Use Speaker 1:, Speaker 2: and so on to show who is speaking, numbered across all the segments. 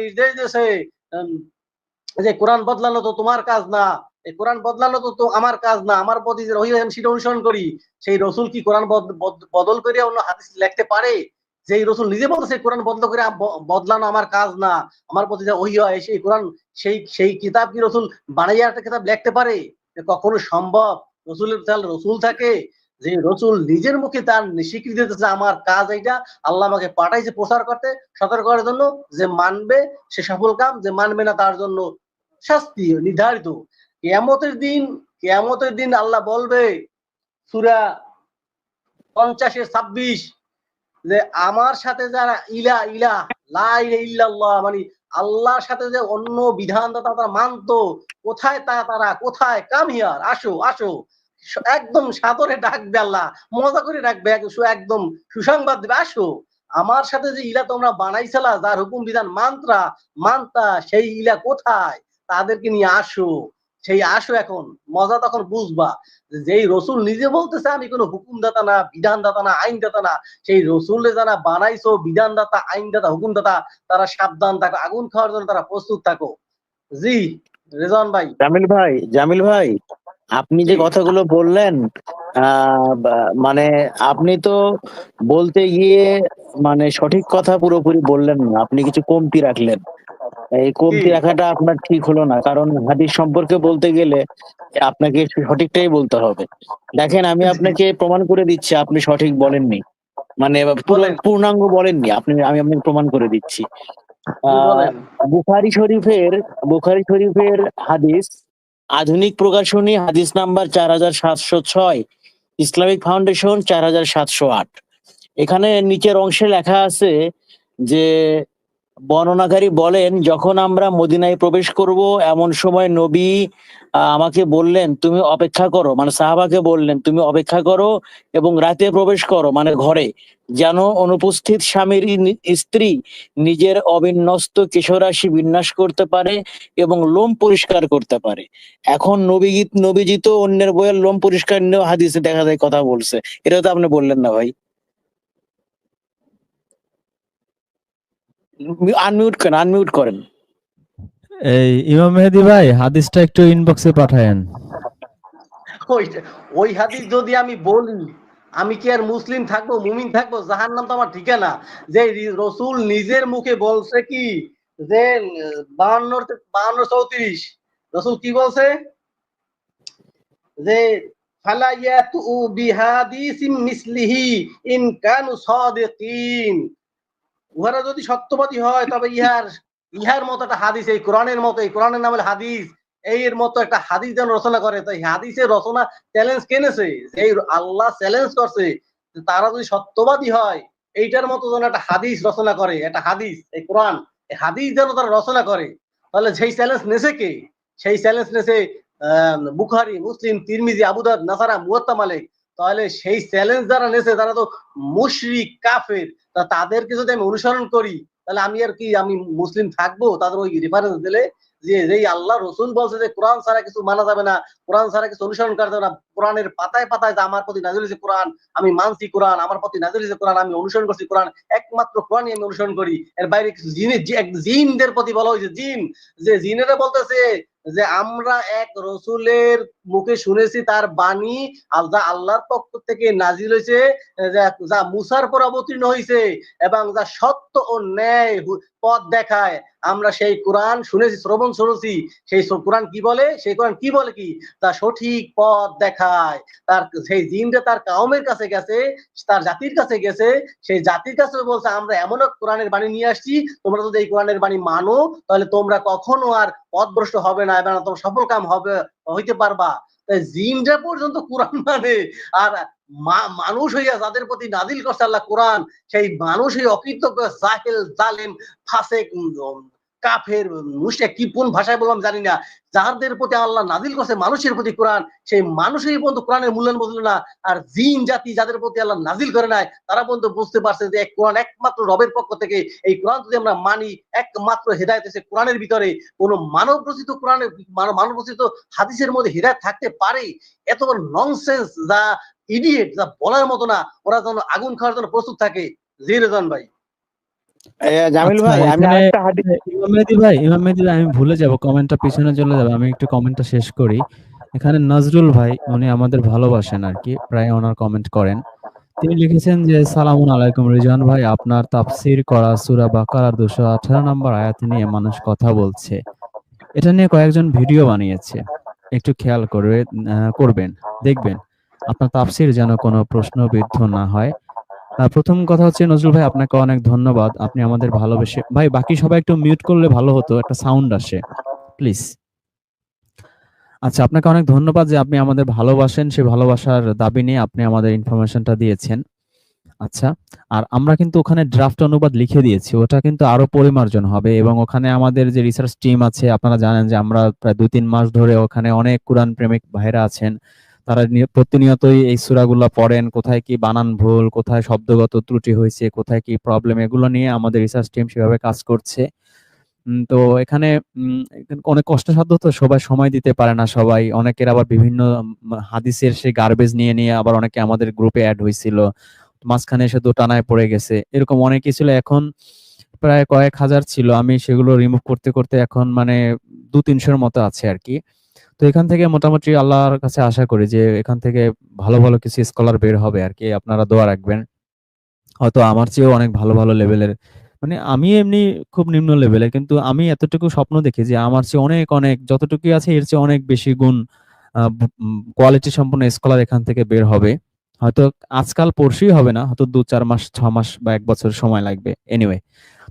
Speaker 1: নির্দেশ দিয়েছে যে কোরআন বদলানো তো তোমার কাজ না, এই কোরআন বদলানো তো আমার কাজ না, আমার প্রতি যে রহিল আমি সেটা অনুসরণ করি, সেই রসুল কি কোরআন বদ- বদ- বদল করে অন্য হাদিস লিখতে পারে? যে রসুল নিজে বলতেছে কোরআন বদল করে বদলানো আমার কাজ না, আমার প্রতি যে ওহি হয়, সেই কোরআন, সেই সেই কিতাব কি রসুল বানাইয়া একটা কিতাব লিখতে পারে? কখনো সম্ভব? রসুলের রসুল থাকে যে রসুল নিজের মুখে তার স্বীকৃতি দিতেছে, আমার কাজ এইটা, আল্লাহ আমাকে পাঠাইছে প্রচার করতে, সতর্ক করার জন্য যে মানবে সে সফল কাম, যে মানবে না তার জন্য শাস্তি নির্ধারিত। কেয়ামতের দিন কেয়ামতের দিন আল্লাহ বলবে, সুরা পঞ্চাশে ছাব্বিশ, যে আমার সাথে যারা ইলা ইলা, লা ইলাহা ইল্লাল্লাহ মানে আল্লাহর সাথে যে অন্য বিধানদাতা তারা মানতো, কোথায় তা তারা, কোথায়? কাম হিয়ার, আসো আসো। একদম সাদরে ডাকবে আল্লাহ, মজা করে ডাকবে এক- একদম সুসংবাদ দেবে। আসো, আমার সাথে যে ইলা তোমরা বানাইছিলা, যার হুকুম, বিধান, মান্ত্রা, মান্তা, সেই ইলা কোথায়? তাদেরকে নিয়ে আসো। সেই আসো এখন, মজা তখন বুঝবা। যেই রসুল নিজে বলতেছে, আমি কোনো হুকুমদাতা না, বিধানদাতা না, আইনদাতা না। সেই রসুলে যারা বানাইছো, বিধানদাতা, আইনদাতা, হুকুমদাতা, তারা সাবধান থাকো, আগুন খাওয়ার জন্য তারা প্রস্তুত থাকো। জি রেজন ভাই।
Speaker 2: জামিল ভাই জামিল ভাই। আপনি যে কথাগুলো বললেন আহ, মানে আপনি তো বলতে গিয়ে মানে সঠিক কথা পুরোপুরি বললেন না আপনি কিছু কমতি রাখলেন। এই কমতি রাখাটা আপনার ঠিক হলো না কারণ হাদিস সম্পর্কে বলতে গেলে আপনাকে সঠিকটাই বলতে হবে। দেখেন আমি আপনাকে প্রমাণ করে দিচ্ছি আপনি সঠিক বলেননি। মানে পূর্ণাঙ্গ বলেননি আপনি আমি আপনাকে প্রমাণ করে দিচ্ছি। আহ, বুখারি শরীফের বুখারি শরীফের হাদিস আধুনিক প্রকাশনী হাদিস নাম্বার চার হাজার সাতশো ছয়, ইসলামিক ফাউন্ডেশন চার হাজার সাতশো আট। এখানে নিচের অংশে লেখা আছে যে বর্ণনাকারী বলেন, যখন আমরা মদিনায় প্রবেশ করব, এমন সময় নবী আমাকে বললেন, তুমি অপেক্ষা করো। মানে সাহাবাকে বললেন, তুমি অপেক্ষা করো এবং রাতে প্রবেশ করো। মানে ঘরে। যেন অনুপস্থিত স্বামীর স্ত্রী নিজের অবিন্যস্ত কেশরাশি বিন্যাস করতে পারে এবং লোম পরিষ্কার করতে পারে। এখন নবী, নবীজিত অন্যের বইয়ের লোম পরিষ্কার নিয়েও হাদিসে দেখা যায় কথা বলছে। এটা তো আপনি বললেন না ভাই। আনমিউট করেন আনমিউট করেন।
Speaker 3: এই ইমাম মেহেদি ভাই হাদিসটা একটু ইনবক্সে পাঠায়েন।
Speaker 1: ওই ওই হাদিস যদি আমি বলি আমি কি আর মুসলিম থাকব মুমিন থাকব? জাহার নাম তো আমার ঠিকানা। যে রসুল নিজের মুখে বলছে কি? যে বাহান্ন বাহান্ন চৌত্রিশ। রসুল কি বলছে? যে ফালা ইয়াতু বিহাদিসিম মিসলিহি ইন কানু সাদিকিন। উহারা যদি সত্যবাদী হয় তবে ইহার ইহার মতো একটা হাদিস এই কোরআনের মতো এই কোরআনের নাম হাদিস। এই এর মতো একটা হাদিস যেন রচনা করে তো হাদিসের রচনা চ্যালেঞ্জ কেনেছে এই আল্লাহ চ্যালেঞ্জ করছে তারা যদি সত্যবাদী হয় এইটার মতো যেন একটা হাদিস রচনা করে একটা হাদিস এই কোরআন এই হাদিস যেন তারা রচনা করে তাহলে সেই চ্যালেঞ্জ নেছে কে? সেই চ্যালেঞ্জ নেছে আহ, বুখারি মুসলিম তিরমিজি আবুদাদ নাসারা মুয়াত্তা মালিক। তাহলে সেই চ্যালেঞ্জ যারা নেছে তারা তো মুশরিক, কাফের, তা তাদেরকে যদি আমি অনুসরণ করি, তাহলে আমি আর কি, আমি মুসলিম থাকব? তাদের ওই রেফারেন্স দিলে যে, যেই আল্লাহ রসুল বলছে যে, কোরআন ছাড়া কিছু মানা যাবে না, কোরআন ছাড়া কিছু অনুসরণ করা যাবে না, কোরআনের পাতায় পাতায় যে আমার প্রতি নাজিল হয়েছে কোরআন, আমি মানছি কোরআন, আমার প্রতি নাজিল হয়েছে কোরআন, আমি অনুসরণ করছি কোরআন, একমাত্র কোরআনই আমি অনুসরণ করি। এর বাইরে কিছু এক জিনদের প্রতি বলা হয়েছে জিন। যে জিনেরা বলতেছে যে, আমরা এক রসুলের মুখে শুনেছি তার বাণী যা আল্লাহর পক্ষ থেকে নাজিল হয়েছে যা- মুসার পর অবতীর্ণ হয়েছে এবং যা সত্য ও ন্যায় পথ দেখায়। আমরা সেই কোরআন শুনেছি, শ্রবণ শুনেছি। সেই কোরআন কি বলে? সেই কোরআন কি বলে কি? তা সঠিক পথ দেখায়। তার সেই জিনটা তার কাউমের কাছে গেছে, তার জাতির কাছে গেছে। সেই জাতির কাছে বলছে, আমরা এমন এক কোরআনের বাণী নিয়ে আসছি, তোমরা যদি এই কোরআনের বাণী মানো, তাহলে তোমরা কখনো আর পথভ্রষ্ট হবে না এবং তোমরা সফল কাম হবে হইতে পারবা। তাই জিনরা পর্যন্ত কোরআন মানে আর মানুষ হইয়া যাদের প্রতি নাজিল করছে আল্লাহ কোরআন, সেই মানুষই অকৃতজ্ঞ, জাহেল, জালেম, ফাসেক কাফের, মুশরিক কি কোন ভাষায় বললাম জানি না। যাদের প্রতি আল্লাহ নাজিল করছে, মানুষের প্রতি কোরআন, সেই মানুষই পর্যন্ত কোরআনের মূল্যায়ন বুঝলো না। আর জিন, জাতি যাদের প্রতি আল্লাহ নাজিল করে নাই, তারা পর্যন্ত বুঝতে পারছে যে কোরআন একমাত্র রবের পক্ষ থেকে, এই কোরআন যদি আমরা মানি, একমাত্র হেদায়ত এসে কোরআনের ভিতরে, কোন মানব রচিত কোরআনের মানব- রচিত হাদিসের মধ্যে হেদায়ত থাকতে পারে। এত বড় ননসেন্স যা ইডিয়েট যা বলার মতো না, ওরা যেন আগুন খাওয়ার জন্য প্রস্তুত থাকে। জি রেজন ভাই।
Speaker 2: জামিল
Speaker 3: আচ্ছা,
Speaker 2: ভাই আমি
Speaker 3: এখানে
Speaker 2: আরেকটা হাদিস
Speaker 3: ইমাম মেহেদি ভাই ইমাম মেহেদি ভাই আমি ভুলে যাব কমেন্টটা পিছনে চলে যাবে আমি একটু কমেন্টটা শেষ করি। এখানে নজরুল ভাই উনি আমাদের ভালোবাসেন আর কি প্রায় ওনার কমেন্ট করেন। তিনি লিখেছেন যে সালামুন আলাইকুম রিজওয়ান ভাই আপনার তাফসির করা সূরা বাকারার দুশো আঠারো নম্বর আয়াত নিয়ে মানুষ কথা বলছে। এটা নিয়ে কয়েকজন ভিডিও বানিয়েছে। একটু খেয়াল আহ, করবেন দেখবেন। আপনার তাফসির যেন কোনো প্রশ্নবিদ্ধ না হয়। প্রথম কথা হচ্ছে, নজরুল ভাই, আপনাকে অনেক ধন্যবাদ। আপনি আমাদের ভালোবেসে ভাই, বাকি সবাই একটু মিউট করলে ভালো হতো, একটা সাউন্ড আসে। প্লিজ আচ্ছা আপনাকে অনেক ধন্যবাদ যে আপনি আমাদের ভালোবাসেন। সেই ভালোবাসার দাবি নিয়ে আপনি আমাদের ইনফরমেশনটা দিয়েছেন। আচ্ছা আর আমরা কিন্তু ওখানে ড্রাফট অনুবাদ লিখে দিয়েছি। ওটা কিন্তু আরও পরিমার্জন হবে এবং ওখানে আমাদের যে রিসার্চ টিম আছে, আপনারা জানেন যে আমরা প্রায় দুই তিন মাস ধরে ওখানে অনেক কোরআন প্রেমিক ভাইরা আছেন। তারা প্রতিনিয়তই এই সূরাগুলো পড়েন, কোথায় কি বানান ভুল, কোথায় শব্দগত ত্রুটি হয়েছে, কোথায় কি প্রবলেম এগুলো নিয়ে আমাদের রিসার্চ টিম সেভাবে কাজ করছে। তো এখানে অনেক কষ্টসাধ্য তো, সবাই সময় দিতে পারে না সবাই। অনেকের আবার বিভিন্ন হাদিসের সেই গার্বেজ নিয়ে নিয়ে আবার অনেকে আমাদের গ্রুপে অ্যাড হয়েছিল। মাঝখানে এসে দোটানায় পড়ে গেছে। এরকম অনেকই ছিল, এখন প্রায় কয়েক হাজার ছিল। আমি সেগুলো রিমুভ করতে করতে এখন মানে দু তিনশোর মতো আছে আর কি। তো এখান থেকে মোটামুটি আল্লাহর কাছে আশা করি যে এখান থেকে ভালো ভালো কিছু স্কলার বের হবে আর কি, আপনারা দোয়া রাখবেন। হয়তো আমার চেয়েও অনেক ভালো ভালো লেভেলের মানে আমি এমনি খুব নিম্ন লেভেলের কিন্তু আমি এতটুকু স্বপ্ন দেখি যে আমার চেয়ে অনেক অনেক যতটুকু আছে এর চেয়ে অনেক বেশি গুণ কোয়ালিটি সম্পন্ন স্কলার এখান থেকে বের হবে। হয়তো আজকাল পরশুই হবে না, হয়তো দু, চার মাস, ছ মাস বা এক বছর সময় লাগবে। এনিওয়ে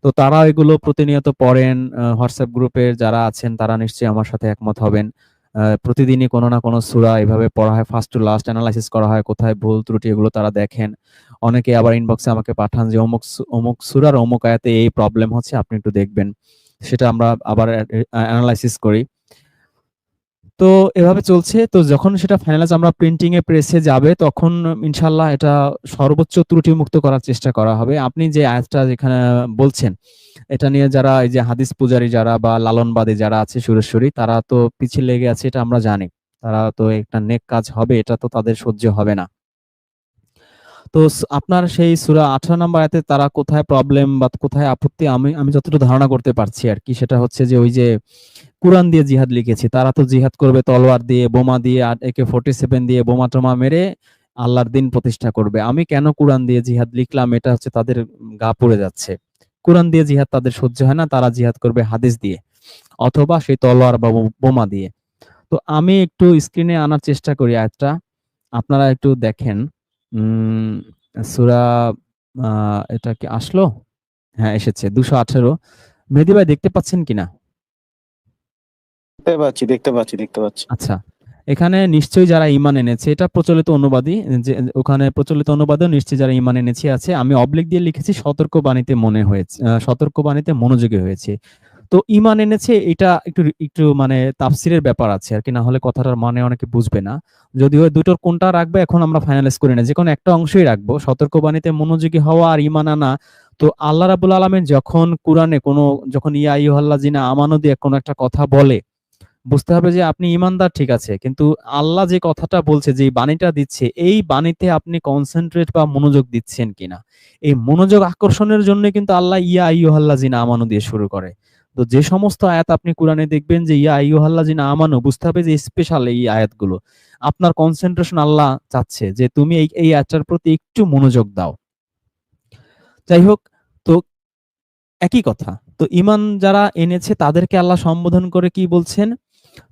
Speaker 3: তো তারা এগুলো প্রতিনিয়ত পড়েন হোয়াটসঅ্যাপ গ্রুপের যারা আছেন, তারা নিশ্চয়ই আমার সাথে একমত হবেন। প্রতিদিনই কোনো না কোনো সুরা এভাবে পড়া হয়। ফার্স্ট টু লাস্ট অ্যানালাইসিস করা হয়, কোথায় ভুল ত্রুটি এগুলো তারা দেখেন। অনেকে আবার ইনবক্সে আমাকে পাঠান যে, অমুক অমুক সুরার অমুক আয়াতে এই প্রবলেম হচ্ছে, আপনি একটু দেখবেন। সেটা আমরা আবার অ্যানালাইসিস করি। তো এভাবে চলছে। তো যখন সেটা ফাইনালাইজ আমরা প্রিন্টিং এ প্রেসে যাবে, তখন ইনশাল্লাহ এটা সর্বোচ্চ ত্রুটি মুক্ত করার চেষ্টা করা হবে। আপনি যে আয়াতটা যেখানে বলছেন, এটা নিয়ে যারা এই যে হাদিস পূজারী যারা বা লালনবাদী যারা আছে সুরেশ্বরী, তারা তো পিছিয়ে লেগে আছে, এটা আমরা জানি। তারা তো একটা নেক কাজ হবে, এটা তো তাদের সহ্য হবে না। তো আপনার সেই সূরা 18 নম্বর আয়াতে তারা কোথায় প্রবলেম বা কোথায় আপত্তি, আমি আমি যতটুকু ধারণা করতে পারছি আর কি, সেটা হচ্ছে যে ওই যে কোরআন দিয়ে জিহাদ লিখেছি। তারা তো জিহাদ করবে তলোয়ার দিয়ে, বোমা দিয়ে, আর একে ফোর্টি দিয়ে বোমা টোমা মেরে আল্লাহর দিন প্রতিষ্ঠা করবে। আমি কেন কোরআন দিয়ে জিহাদ লিখলাম? এটা হচ্ছে তাদের গা পড়ে যাচ্ছে। কোরআন দিয়ে জিহাদ তাদের সহ্য হয় না, তারা জিহাদ করবে হাদিস দিয়ে, অথবা সেই তলোয়ার বা বোমা দিয়ে। তো আমি একটু স্ক্রিনে আনার চেষ্টা করি একটা আপনারা একটু দেখেন। উম, সূরা এটা কি আসলো? হ্যাঁ এসেছে। দুশো আঠেরো। মেহেদি ভাই, দেখতে পাচ্ছেন কিনা?
Speaker 2: দেখতে পাচ্ছি দেখতে পাচ্ছি দেখতে পাচ্ছি।
Speaker 3: আচ্ছা এখানে নিশ্চয়ই যারা ইমান এনেছে, এটা প্রচলিত অনুবাদই, যে ওখানে প্রচলিত অনুবাদেও নিশ্চয়ই যারা ইমান এনেছে আছে, আমি অবলিক দিয়ে লিখেছি সতর্ক বাণীতে মনে হয়েছে সতর্ক বাণীতে মনোযোগী হয়েছে। তো ইমান এনেছে, এটা একটু একটু মানে তাফসিরের ব্যাপার আছে আর কি, না হলে কথাটার মানে অনেকে বুঝবে না। যদিও দুটোর কোনটা রাখবে, এখন আমরা ফাইনালাইজ করি না যে কোনো একটা অংশই রাখব সতর্ক বাণীতে মনোযোগী হওয়া আর ইমান আনা। তো আল্লাহ রাবুল আলমের যখন কোরআনে কোনো, যখন ইয়া ইহল্লা জিনা আমানো দিয়ে কোনো একটা কথা বলে বুঝতে হবে যে আপনি ইমানদার ঠিক আছে, কিন্তু আল্লাহ যে কথাটা বলছে, যে বাণীটা দিচ্ছে, এই বাণীতে আপনি কনসেন্ট্রেট বা মনোযোগ দিচ্ছেন কিনা? এই মনোযোগ আকর্ষণের জন্য কিন্তু আল্লাহ ইয়া আইয়ুহাল্লাহ জিনা আমানু দিয়ে শুরু করে। তো যে সমস্ত আয়াত আপনি কোরআনে দেখবেন যে ইয়া আইয়ুহাল্লাহ জিনা আমানু, বুঝতে হবে যে স্পেশাল এই আয়াতগুলো। আপনার কনসেন্ট্রেশন আল্লাহ চাচ্ছে যে তুমি এই এই আয়াতটার প্রতি একটু মনোযোগ দাও। যাই হোক, তো একই কথা। তো ইমান যারা এনেছে তাদেরকে আল্লাহ সম্বোধন করে কি বলছেন?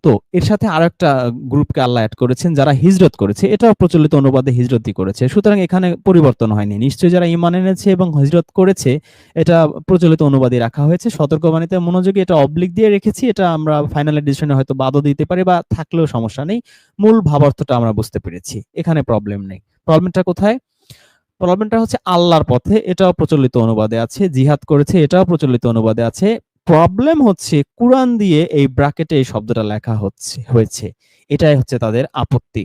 Speaker 3: তো এর সাথে আরেকটা গ্রুপকে আল্লাহ অ্যাড করেছেন যারা হিজরত করেছে। এটাও প্রচলিত অনুবাদে হিজরতই করেছে। সুতরাং এখানে পরিবর্তন হয়নি। নিশ্চয়ই যারা ইমান এনেছে এবং হিজরত করেছে, এটা প্রচলিত অনুবাদে রাখা হয়েছে। সতর্কবাণীতে মনোযোগী এটা অবলিক দিয়ে রেখেছি। এটা আমরা ফাইনাল এডিশনে হয়তো বাদও দিতে পারি বা থাকলেও সমস্যা নেই। মূল ভাবার্থটা আমরা বুঝতে পেরেছি। এখানে প্রবলেম নেই। প্রবলেমটা কোথায়? প্রবলেমটা হচ্ছে আল্লাহর পথে। এটাও প্রচলিত অনুবাদে আছে। জিহাদ করেছে, এটাও প্রচলিত অনুবাদে আছে। প্রবলেম হচ্ছে কোরআন দিয়ে এই ব্র্যাকেটে এই শব্দটা লেখা হচ্ছে, হয়েছে। এটাই হচ্ছে তাদের আপত্তি।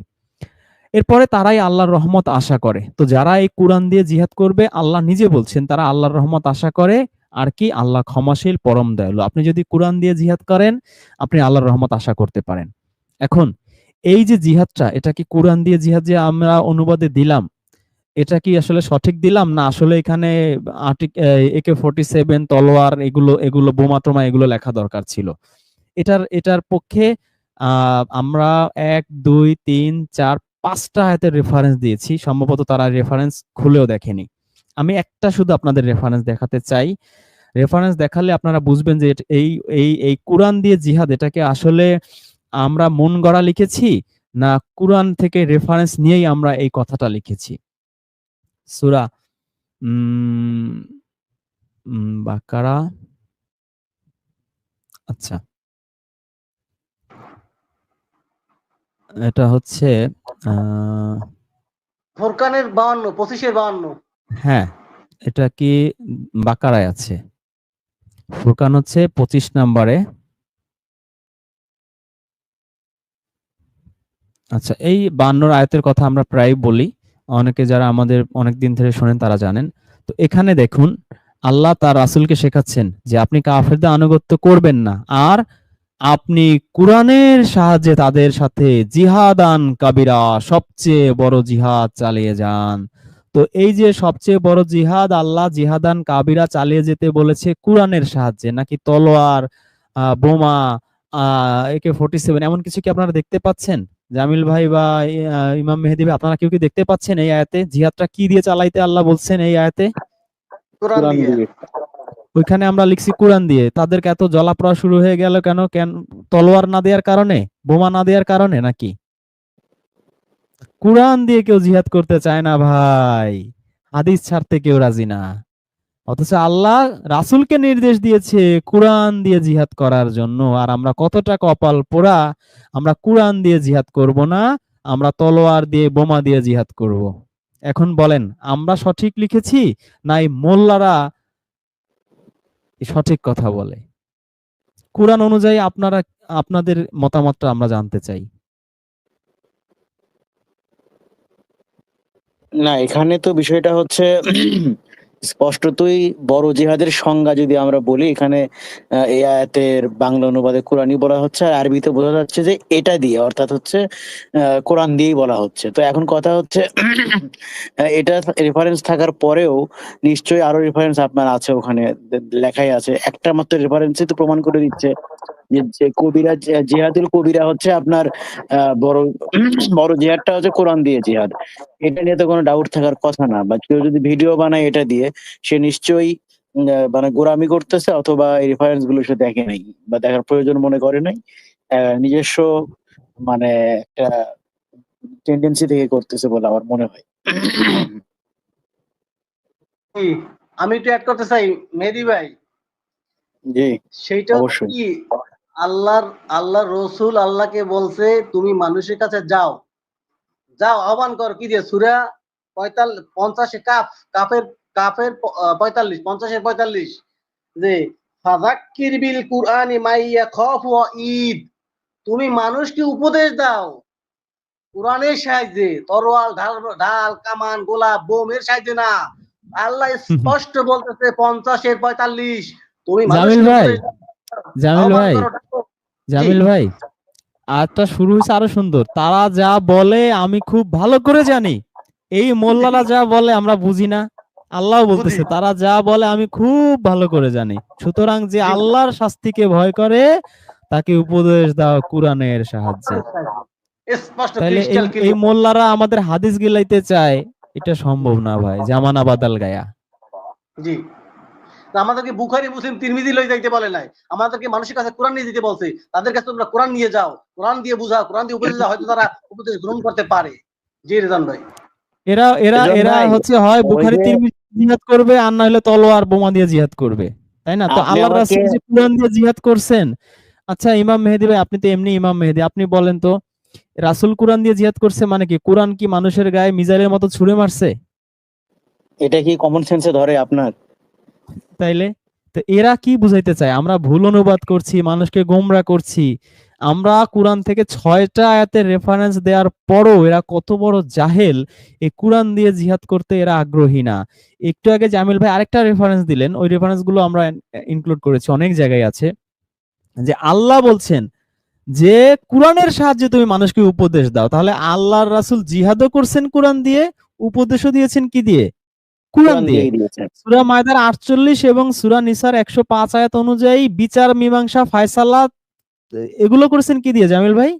Speaker 3: এরপরে তারাই আল্লাহর রহমত আশা করে। তো যারা এই কোরআন দিয়ে জিহাদ করবে, আল্লাহ নিজে বলছেন, তারা আল্লাহর রহমত আশা করে, আর কি আল্লাহ ক্ষমাশীল, পরম দয়ালু। আপনি যদি কোরআন দিয়ে জিহাদ করেন, আপনি আল্লাহর রহমত আশা করতে পারেন। এখন, এই যে জিহাদটা, এটা কি কোরআন দিয়ে জিহাদ যে আমরা অনুবাদে দিলাম এটা কি আসলে সঠিক দিলাম? না, আসলে এখানে একে ফোর্টি সেভেন তলোয়ার, এগুলো এগুলো বোমা এগুলো লেখা দরকার ছিল। এটার এটার পক্ষে আমরা এক, দুই, তিন, চার, পাঁচটা আয়াতের রেফারেন্স দিয়েছি। সম্ভবত তারা রেফারেন্স খুলেও দেখেনি। আমি একটা শুধু আপনাদের রেফারেন্স দেখাতে চাই। রেফারেন্স দেখালে আপনারা বুঝবেন যে এই এই এই কোরআন দিয়ে জিহাদ, এটাকে আসলে আমরা মন গড়া লিখেছি, না কোরআন থেকে রেফারেন্স নিয়েই আমরা এই কথাটা লিখেছি? সুরা? উম, উম, বাকারা। আচ্ছা। এটা হচ্ছে
Speaker 1: ফোরকানের বাউান্ন পঁচিশের বাউান্ন।
Speaker 3: হ্যাঁ এটা কি বাকারায় আছে? ফুরকান হচ্ছে পঁচিশ নম্বরে। আচ্ছা এই বান্নর আয়াতের কথা আমরা প্রায় বলি। অনেকে যারা আমাদের অনেক দিন ধরে শোনেন তারা জানেন। তো এখানে দেখুন আল্লাহ তার রাসুলকে শেখাচ্ছেন যে আপনি কাফেরদের আনুগত্য করবেন না আর আপনি কোরআনের সাহায্যে তাদের সাথে জিহাদান কাবিরা সবচেয়ে বড় জিহাদ চালিয়ে যান। তো এই যে সবচেয়ে বড় জিহাদ আল্লাহ জিহাদান কাবিরা চালিয়ে যেতে বলেছে কোরআনের সাহায্যে নাকি তলোয়ার আহ, বোমা একে ফোর্টি সেভেন এমন কিছু কি আপনারা দেখতে পাচ্ছেন? জামিল ভাই বা ইমাম মেহেদি ভাই আপনারা কেউ কি দেখতে পাচ্ছেন এই আয়াতে? জিহাদটা কি দিয়ে চালাইতে আল্লাহ বলছেন এই আয়াতে। ওইখানে আমরা লিখছি কোরআন দিয়ে। তাদেরকে এত জলাপড়া শুরু হয়ে গেল কেন? কেন তলোয়ার না দেওয়ার কারণে? বোমা না দেওয়ার কারণে নাকি? কোরআন দিয়ে কেউ জিহাদ করতে চায় না ভাই। হাদিস ছাড়তে কেউ রাজি না। অথচ আল্লাহ রাসূলকে নির্দেশ দিয়েছে কোরআন দিয়ে জিহাদ করার জন্য। আর আমরা কতটা কপাল পোড়া, আমরা কোরআন দিয়ে জিহাদ করব না, আমরা তলোয়ার দিয়ে বোমা দিয়ে জিহাদ করব। এখন বলেন, আমরা সঠিক লিখেছি নাই মোল্লারা সঠিক কথা বলে? কোরআন অনুযায়ী আপনারা, আপনাদের মতামতটা আমরা জানতে চাই।
Speaker 2: না, এখানে তো বিষয়টা হচ্ছে স্পষ্টতই বড় জিহাদের সংজ্ঞা যদি আমরা বলি, এখানে এই আয়াতের বাংলা অনুবাদে কোরআনই বলা হচ্ছে আর আরবিতে বোঝা যাচ্ছে যে এটা দিয়ে, অর্থাৎ হচ্ছে কোরআন দিয়েই বলা হচ্ছে। তো এখন কথা হচ্ছে এটা রেফারেন্স থাকার পরেও নিশ্চয়ই আরও রেফারেন্স আপনার আছে ওখানে, লেখাই আছে। একটা মাত্র রেফারেন্সই তো প্রমাণ করে দিচ্ছে। যে কবিরা জিহাদুল কবিরা হচ্ছে আপনার বড় বড় জিহাদটা হচ্ছে কোরআন দিয়ে জিহাদ। এটা নিয়ে তো কোনো ডাউট থাকার কথা না বা কেউ যদি ভিডিও বানায় এটা দিয়ে সে নিশ্চয়ই মানে গোরামি করতেছে অথবা এই রেফারেন্সগুলো সে দেখে নাই বা দেখার প্রয়োজন মনে করে নাই। নিজস্ব মানে একটা টেন্ডেন্সি থেকে করতেছে বলে আমার মনে হয়।
Speaker 1: আমি একটু অ্যাড করতে চাই মেহেদি ভাই।
Speaker 2: জি
Speaker 1: সেইটা
Speaker 2: অবশ্যই।
Speaker 1: কি আল্লাহর আল্লাহ রসুল আল্লাহকে বলছে তুমি মানুষের কাছে যাও। যাও আহ্বান কর কি দিয়ে? সুরা পঁয়তাল্লিশ পঞ্চাশে কাফ কাফের কাফের পঁয়তাল্লিশ পঞ্চাশের পঁয়তাল্লিশ। যে ফাজাক্কির বিল কুরআনি মাইয়া খফ ওয়া ঈদ। তুমি মানুষকে উপদেশ দাও। কোরআনের সাহায্যে তরোয়াল ঢাল ঢাল কামান গোলাপ বোমের সাহায্যে না। আল্লাহ স্পষ্ট বলতেছে পঞ্চাশের পঁয়তাল্লিশ। তুমি
Speaker 3: জামিল ভাই, জামিল ভাই। জামিল ভাই আরটা শুরু হয়েছে আরও সুন্দর। তারা যা বলে আমি খুব ভালো করে জানি। এই মোল্লারা যা বলে আমরা বুঝি না। আল্লাহ বলতেছে তারা যা বলে আমি খুব ভালো করে জানি। সুতরাং যে আল্লাহর শাস্তিকে ভয় করে তাকে উপদেশ দাও কোরআনের সাহায্যে। তাহলে এই। মোল্লারা আমাদের হাদিস গিলাইতে চায় এটা সম্ভব না ভাই। জামানা বাদাল গায়া
Speaker 1: জি। আমাদেরকে বুখারি মুসলিম তিরমিজি লই যাইতে বলে নাই। আমাদেরকে মানুষের কাছে কোরআন নিয়ে যেতে বলছে। তাদের কাছে তোমরা কোরআন নিয়ে যাও। কোরআন দিয়ে বুঝাও। কোরআন দিয়ে উপদেশ দাও। হয়তো তারা উপদেশ গ্রহণ করতে পারে। জি রেজান ভাই।
Speaker 3: এরা এরা এরা হচ্ছে হয় বুখারি তিরমিজি জিহাদ করবে আর না হলে তলোয়ার বোমা দিয়ে জিহাদ করবে। তাই না? তো
Speaker 2: আপনি
Speaker 3: আল্লাহ রাসূল যে কোরআন দিয়ে জিহাদ করছেন। আচ্ছা ইমাম মেহেদি ভাই আপনি তো এমনি ইমাম মেহেদি। আপনি বলেন তো রাসূল কোরআন দিয়ে জিহাদ করছে মানে কি? কোরআন কি মানুষের গায়ে মিজাইলের মতো ছুঁড়ে মারছে?
Speaker 2: এটা কি কমন সেন্সে ধরে আপনার?
Speaker 3: তাইলে? তো এরা কি বুঝাইতে চায়? আমরা ভুল অনুবাদ করছি, মানুষকে গোমরা করছি। আমরা কোরআন থেকে ছয়টা আয়াতের রেফারেন্স দেওয়ার পরও এরা কত বড় জাহেল। এই কোরআন দিয়ে জিহাদ করতে এরা আগ্রহী না। একটু আগে জামিল ভাই আরেকটা রেফারেন্স দিলেন। ওই রেফারেন্সগুলো আমরা ইনক্লুড করেছি, অনেক জায়গায় আছে। যে আল্লাহ বলছেন যে কোরআনের সাহায্যে তুমি মানুষকে উপদেশ দাও। তাহলে আল্লাহর রাসূল জিহাদও করছেন কোরআন দিয়ে, উপদেশও দিয়েছেন কি দিয়ে? কোরআন দিয়ে। সূরা মায়দার 48 এবং সূরা নিসার 105 আয়াত অনুযায়ী বিচার মীমাংসা ফায়সালা এগুলো করেছেন কি দিয়ে জামিল ভাই?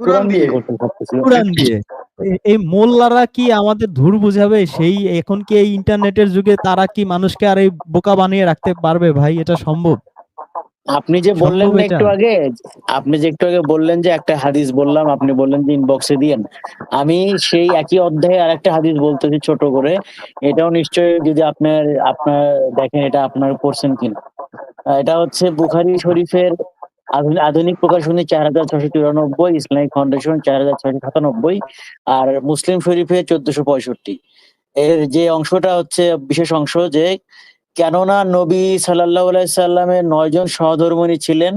Speaker 1: কোরআন দিয়ে।
Speaker 3: এই মোল্লারা কি আমাদের ধুর বুঝাবে? সেই এখন কি এই ইন্টারনেটের যুগে তারা কি মানুষকে আর এই বোকা বানিয়ে রাখতে পারবে ভাই? এটা সম্ভব?
Speaker 2: আপনি যে বললেন না একটু আগে আপনি যে একটু আগে বললেন যে একটা হাদিস বললাম আপনি বললেন যে ইনবক্সে দিয়েন। আমি সেই একই অধ্যায়ে আর একটা হাদিস বলতেছি ছোট করে। এটাও নিশ্চয়ই যদি আপনার আপনার দেখেন এটা আপনার পড়ছেন কিনা। এটা হচ্ছে বুখারি শরীফের আধুনিক- আধুনিক প্রকাশনী চার হাজার ছশো চুরানব্বই ইসলামিক ফাউন্ডেশন চার হাজার ছশো সাতানব্বই আর মুসলিম শরীফে চোদ্দশো পঁয়ষট্টি। এর যে অংশটা হচ্ছে বিশেষ অংশ যে কেননা নবী সাল্লাহ সাল্লামের নয়জন সহধর্মণী ছিলেন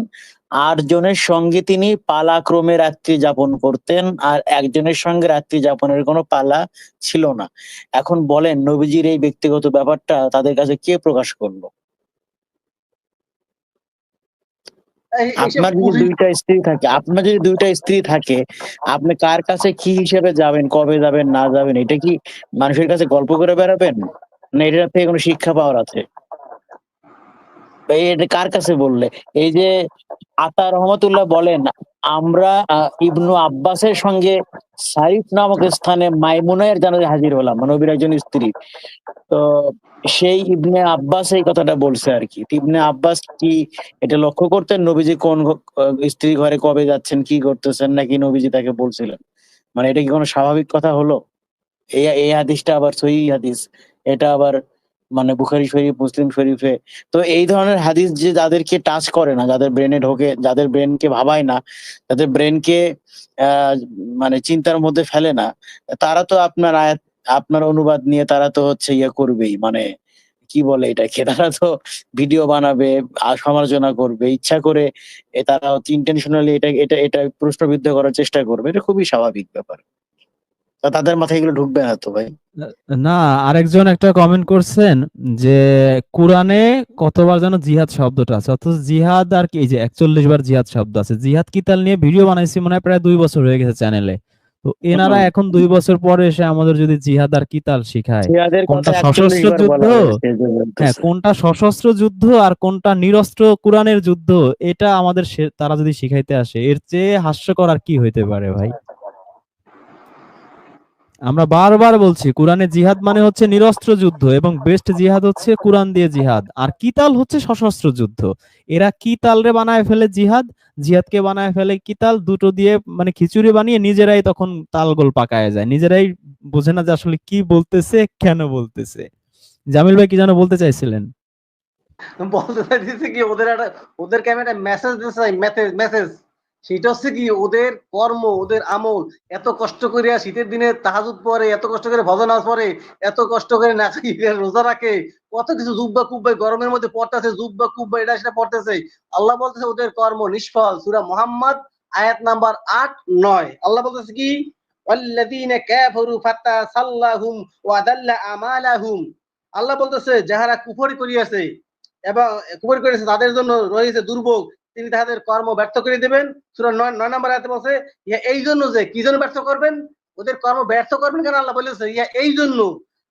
Speaker 2: আট জনের সঙ্গে তিনি পালাক্রমে রাত্রি যাপন করতেন আর একজনের সঙ্গে রাত্রি যাপনের কোনো পালা ছিল না। এখন বলেন নবীজির এই ব্যক্তিগত ব্যাপারটা তাদের কাছে কে প্রকাশ করল? আপনার যদি দুইটা স্ত্রী থাকে আপনার যদি দুইটা স্ত্রী থাকে আপনি কার কাছে কি হিসেবে যাবেন কবে যাবেন না যাবেন এটা কি মানুষের কাছে গল্প করে বেড়াবেন? না, এটার থেকে কোনো শিক্ষা পাওয়ার আছে? এটা কার কাছে বললে? এই যে আতা রহমতুল্লাহ বলেন, আমরা ইবনু আব্বাসের সঙ্গে সাইফ নামক স্থানে মাইমুনায়ের জানাজা হাজির হলাম মানে নবীর একজন স্ত্রী। তো সেই ইবনে আব্বাস এই কথাটা বলছে আর কি। ইবনে আব্বাস কি এটা লক্ষ্য করতেন নবীজি কোন স্ত্রী ঘরে কবে যাচ্ছেন, কি করতেছেন, নাকি নবীজি তাকে বলছিলেন? মানে এটা কি কোনো স্বাভাবিক কথা হলো? এই এই হাদিসটা আবার সহি হাদিস। এটা আবার মানে বুখারি শরীফ, মুসলিম শরীফে। তো এই ধরনের হাদিস যে যাদেরকে টাচ করে না, যাদের ব্রেনে ঢোকে, যাদের ব্রেনকে ভাবায় না, যাদের ব্রেনকে মানে চিন্তার মধ্যে ফেলে না, তারা তো আপনার আয়াত, আপনার অনুবাদ নিয়ে তারা তো হচ্ছে ইয়ে করবেই। মানে কি বলে এটাকে? তারা তো ভিডিও বানাবে সমালোচনা করবে, ইচ্ছা করে তারা ইন্টেনশনালি এটা এটা এটা প্রশ্নবিদ্ধ করার চেষ্টা করবে। এটা খুবই স্বাভাবিক ব্যাপার। তাদের মাথায় এগুলো ঢুকবে না তো ভাই?
Speaker 3: না আরেকজন একটা কমেন্ট করছেন যে কোরআনে কতবার যেন জিহাদ শব্দটা আছে অথচ জিহাদ আর কি এই যে একচল্লিশ বার জিহাদ শব্দ আছে। জিহাদ কিতাল নিয়ে ভিডিও বানাইছি মনে হয় প্রায় দুই বছর হয়ে গেছে চ্যানেলে তো এনারা এখন দুই বছর পরে এসে আমাদের যদি জিহাদ আর কিতাল শিখায় কোনটা সশস্ত্র
Speaker 2: 41 বার বলা
Speaker 3: যুদ্ধ? হ্যাঁ কোনটা সশস্ত্র যুদ্ধ আর কোনটা নিরস্ত্র কোরআনের যুদ্ধ এটা আমাদের তারা যদি শিখাইতে আসে এর চেয়ে হাস্যকর আর কি হইতে পারে ভাই? আমরা বারবার বলছি, কোরআনে জিহাদ মানে হচ্ছে নিরস্ত্র যুদ্ধ এবং বেস্ট জিহাদ হচ্ছে কোরআন দিয়ে জিহাদ। আর কিতাল হচ্ছে সশস্ত্র যুদ্ধ? এরা কিতাল রে বানায় ফেলে জিহাদ? জিহাদকে বানায় ফেলে কিতাল দুটো দিয়ে মানে খিচুড়ি বানিয়ে নিজেরাই তখন তালগোল পাকায় যায়। নিজেরাই বোঝে না যে আসলে কি বলতেছে, কেন বলতেছে। জামিল ভাই কি যেন বলতে চাইছিলেন?
Speaker 1: বলতে চাইতেছি কি, ওদের একটা ওদের ক্যামেরা মেসেজ দিতে চাই মেসেজ মেসেজ সেটা হচ্ছে কি, ওদের কর্ম, ওদের আমল, এত কষ্ট করিয়া শীতের দিনে তাহাজুদ পরে, এত কষ্ট করে ভজন ভজনাজ পরে, এত কষ্ট করে না রোজা রাখে, কত কিছু জুব্বা কুব্বাই গরমের মধ্যে পড়তেছে, জুব্বা কুব্বা, এটা সেটা পড়তেছে। আল্লাহ বলতেছে ওদের কর্ম নিষ্ফল, সুরা মোহাম্মদ, আয়াত নাম্বার আট, নয়। আল্লাহ বলতেছে কি আল্লাহ বলতেছে, যাহারা কুফরি করিয়াছে, এবং কুফরি করেছে তাদের জন্য রয়েছে দুর্ভোগ তিনি তাদের কর্ম ব্যর্থ করে দেবেন। সুরা নয় নয় নম্বর আয়াতে বলছে, ইয়া এই জন্য যে কি জন্য ব্যর্থ করবেন? ওদের কর্ম ব্যর্থ করবেন কেন? আল্লাহ বলেছে, ইয়া এই জন্য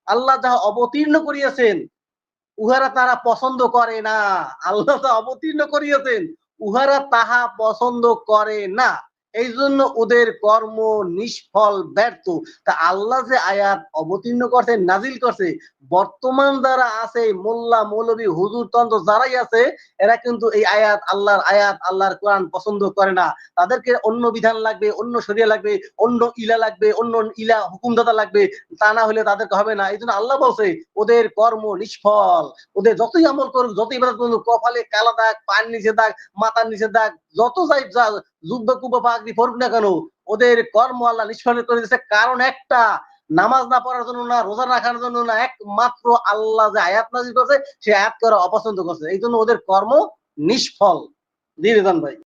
Speaker 1: আল্লাহ যাহা অবতীর্ণ করিয়াছেন, উহারা তারা পছন্দ করে না। আল্লাহ তা অবতীর্ণ করিয়াছেন, উহারা তাহা পছন্দ করে না। এই জন্য ওদের কর্ম নিষ্ফল, ব্যর্থ। তা আল্লাহ যে আয়াত অবতীর্ণ করছে, নাজিল করছে, বর্তমান যারা আছে, মোল্লা, মৌলবী, হুজুর, তন্ত্র যারাই আছে, এরা কিন্তু এই আয়াত, আল্লাহর আয়াত, আল্লাহর কোরআন পছন্দ করে না। তাদেরকে অন্য বিধান লাগবে, অন্য শরিয়া লাগবে, অন্য ইলা লাগবে, অন্য ইলা হুকুমদাতা লাগবে, তা না হলে তাদেরকে হবে না। এই জন্য আল্লাহ বলছে, ওদের কর্ম নিষ্ফল। ওদের যতই আমল করুক, যতই ইবাদত করুক, কপালে কালা দাগ, পায়ের নিচে দাগ, মাথার নিচে দাগ, যত যাই যুদ্ধ কুব্বা পাগড়ি পড়ুক না কেন, ওদের কর্ম আল্লাহ নিষ্ফল করে দিচ্ছে কারণ একটা, নামাজ না পড়ার জন্য না, রোজা রাখার জন্য না, একমাত্র আল্লাহ যে আয়াত নাজি করছে সে আয়াত করা অপছন্দ করছে। এই জন্য ওদের কর্ম নিষ্ফল। দিয়ে ভাই।